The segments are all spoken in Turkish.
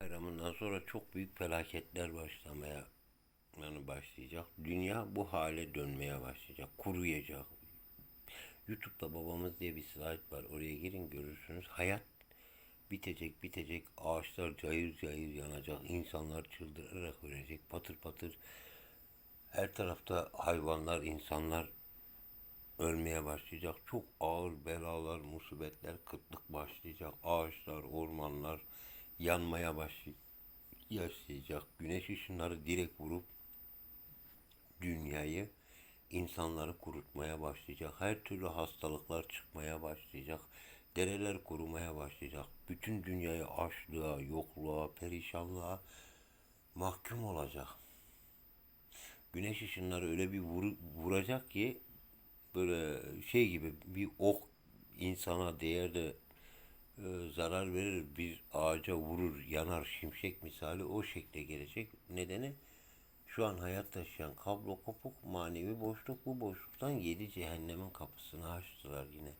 Bayramından sonra çok büyük felaketler başlamaya yani başlayacak. Dünya bu hale dönmeye başlayacak. Kuruyacak. YouTube'da babamız diye bir slide var. Oraya girin görürsünüz. Hayat bitecek bitecek. Ağaçlar cayır cayır yanacak. İnsanlar çıldırarak ölecek. Patır patır. Her tarafta hayvanlar, insanlar ölmeye başlayacak. Çok ağır belalar, musibetler, kıtlık başlayacak. Ağaçlar, ormanlar yanmaya başlayacak. Güneş ışınları direkt vurup dünyayı, insanları kurutmaya başlayacak. Her türlü hastalıklar çıkmaya başlayacak. Dereler kurumaya başlayacak. Bütün dünyayı açlığa, yokluğa, perişanlığa mahkum olacak. Güneş ışınları öyle bir vur- vuracak ki böyle şey gibi bir ok insana değer de e, zarar verir bir ağaca vurur yanar şimşek misali o şekle gelecek nedeni şu an hayat taşıyan kablo kopuk manevi boşluk bu boşluktan yedi cehennemin kapısını açtılar yine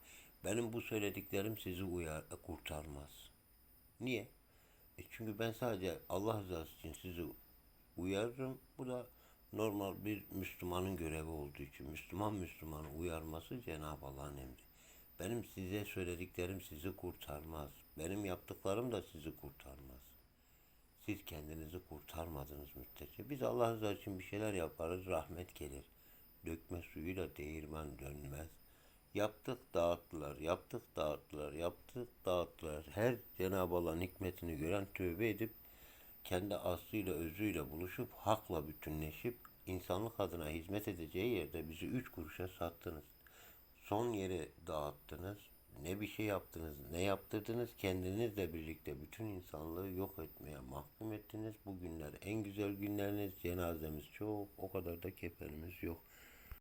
benim bu söylediklerim sizi uyar kurtarmaz niye e çünkü ben sadece Allah rızası için sizi uyarırım. Bu da normal bir Müslümanın görevi olduğu için. Müslüman Müslümanı uyarması Cenab-ı Allah'ın emri. Benim size söylediklerim sizi kurtarmaz. Benim yaptıklarım da sizi kurtarmaz. Siz kendinizi kurtarmadınız müddetçe. Biz Allah rızası için bir şeyler yaparız, rahmet gelir. Dökme suyuyla değirmen dönmez. Yaptık dağıttılar, yaptık dağıttılar, yaptık dağıttılar. Her Cenab-ı Allah'ın hikmetini gören tövbe edip kendi aslıyla özüyle buluşup hakla bütünleşip insanlık adına hizmet edeceği yerde bizi üç kuruşa sattınız. Son yere dağıttınız. Ne bir şey yaptınız, ne yaptırdınız kendinizle birlikte bütün insanlığı yok etmeye mahkum ettiniz. Bu günler en güzel günleriniz, cenazemiz çok, o kadar da kefenimiz yok.